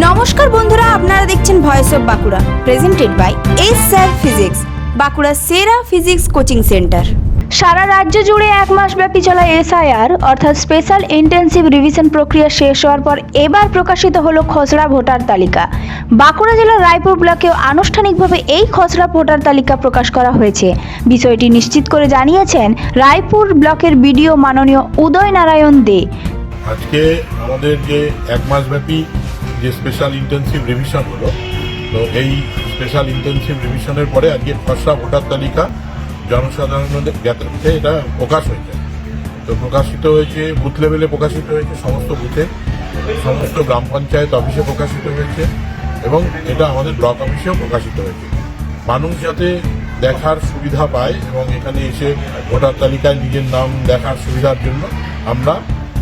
নমস্কার বন্ধুরা আপনারা দেখছেন voice of Bankura presented by S sir physics Bankura সেরা ফিজিক্স কোচিং সেন্টার সারা রাজ্য জুড়ে এক মাস ব্যাপী চলা এসআইআর অর্থাৎ স্পেশাল ইন্টেন্সিভ রিভিশন প্রক্রিয়া শেষ হওয়ার পর এবার প্রকাশিত হলো খসড়া ভোটার তালিকা। বাঁকুড়া জেলার রায়পুর ব্লকেও আনুষ্ঠানিকভাবে এই খসড়া ভোটার তালিকা প্রকাশ করা হয়েছে। বিষয়টি নিশ্চিত করে জানিয়েছেন রায়পুর ব্লকের বিডিও মাননীয় উদয় নারায়ণ দে। আজকে আমাদের যে এক মাসব্যাপী যে স্পেশাল ইন্টেনসিভ রিভিশন হলো। তো এই স্পেশাল ইন্টেনসিভ রিভিশনের পরে আজকে খসড়া ভোটার তালিকা জনসাধারণের জ্ঞাতার্থে এটা প্রকাশ হয়েছে তো প্রকাশিত হয়েছে, বুথ লেভেলে প্রকাশিত হয়েছে সমস্ত বুথে। সমস্ত গ্রাম পঞ্চায়েত অফিসে প্রকাশিত হয়েছে এবং এটা আমাদের ব্লক অফিসেও প্রকাশিত হয়েছে। মানুষ যাতে দেখার সুবিধা পায় এবং এখানে এসে ভোটার তালিকায় নিজের নাম দেখার সুবিধার জন্য আমরা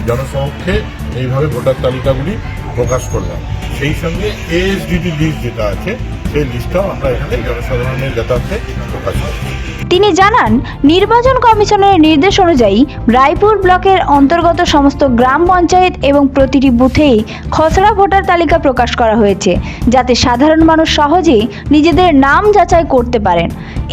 জনসমক্ষে এইভাবে ভোটার তালিকাগুলি প্রকাশ করলাম। সেই সঙ্গে এএসডিটি লিস্ট যেটা আছে, সেই লিস্টটাও আমরা এখানে জনসাধারণের যাতায়াতে প্রকাশ করছি তিনি জানান, নির্বাচন কমিশনের নির্দেশ অনুযায়ী রায়পুর ব্লকের অন্তর্গত সমস্ত গ্রাম পঞ্চায়েত এবং প্রতিটি বুথেই খসড়া ভোটার তালিকা প্রকাশ করা হয়েছে, যাতে সাধারণ মানুষ সহজেই নিজেদের নাম যাচাই করতে পারেন।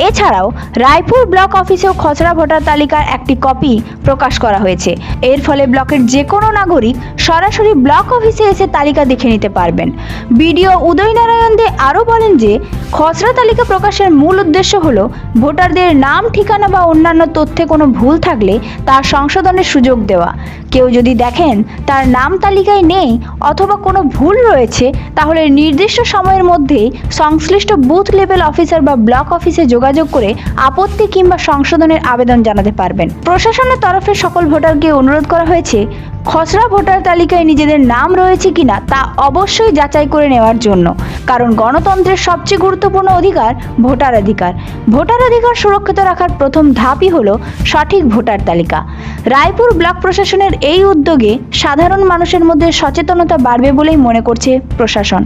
এছাড়াও, রায়পুর ব্লক অফিসেও খসড়া ভোটার তালিকার একটি কপি প্রকাশ করা হয়েছে। এর ফলে ব্লকের যে কোনো নাগরিক সরাসরি ব্লক অফিসে এসে তালিকা দেখে নিতে পারবেন। বিডিও উদয়নারায়ণ দে আরও বলেন যে, খসড়া তালিকা প্রকাশের মূল উদ্দেশ্য হল ভোটারদের নাম, ঠিকানা বা অন্যান্য তথ্যে কোনো ভুল থাকলে তা সংশোধনের সুযোগ দেওয়া। কেউ যদি দেখেন তার নাম তালিকায় নেই অথবা কোনো ভুল রয়েছে, তাহলে নির্দিষ্ট সময়ের মধ্যেই সংশ্লিষ্ট বুথ লেভেল অফিসার বা ব্লক অফিসে যোগাযোগ করে আপত্তি কিংবা সংশোধনের আবেদন জানাতে পারবেন। প্রশাসনের তরফে সকল ভোটারকে অনুরোধ করা হয়েছে, খসড়া ভোটার তালিকায় নিজেদের নাম রয়েছে কিনা তা অবশ্যই যাচাই করে নেওয়ার জন্য। কারণ গণতন্ত্রের সবচেয়ে গুরুত্বপূর্ণ অধিকার ভোটার অধিকার। ভোটার অধিকার সুরক্ষিত রাখার প্রথম ধাপই হলো সঠিক ভোটার তালিকা। রায়পুর ব্লক প্রশাসনের এই উদ্যোগে সাধারণ মানুষের মধ্যে সচেতনতা বাড়বে বলেই মনে করছে প্রশাসন।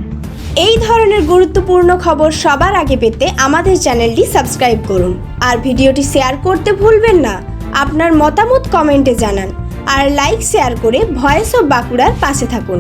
এই ধরনের গুরুত্বপূর্ণ খবর সবার আগে পেতে আমাদের চ্যানেলটি সাবস্ক্রাইব করুন। আর ভিডিওটি শেয়ার করতে ভুলবেন না। আপনার মতামত কমেন্টে জানান। আর লাইক, শেয়ার করে ভয়েস অফ বাঁকুড়ার পাশে থাকুন।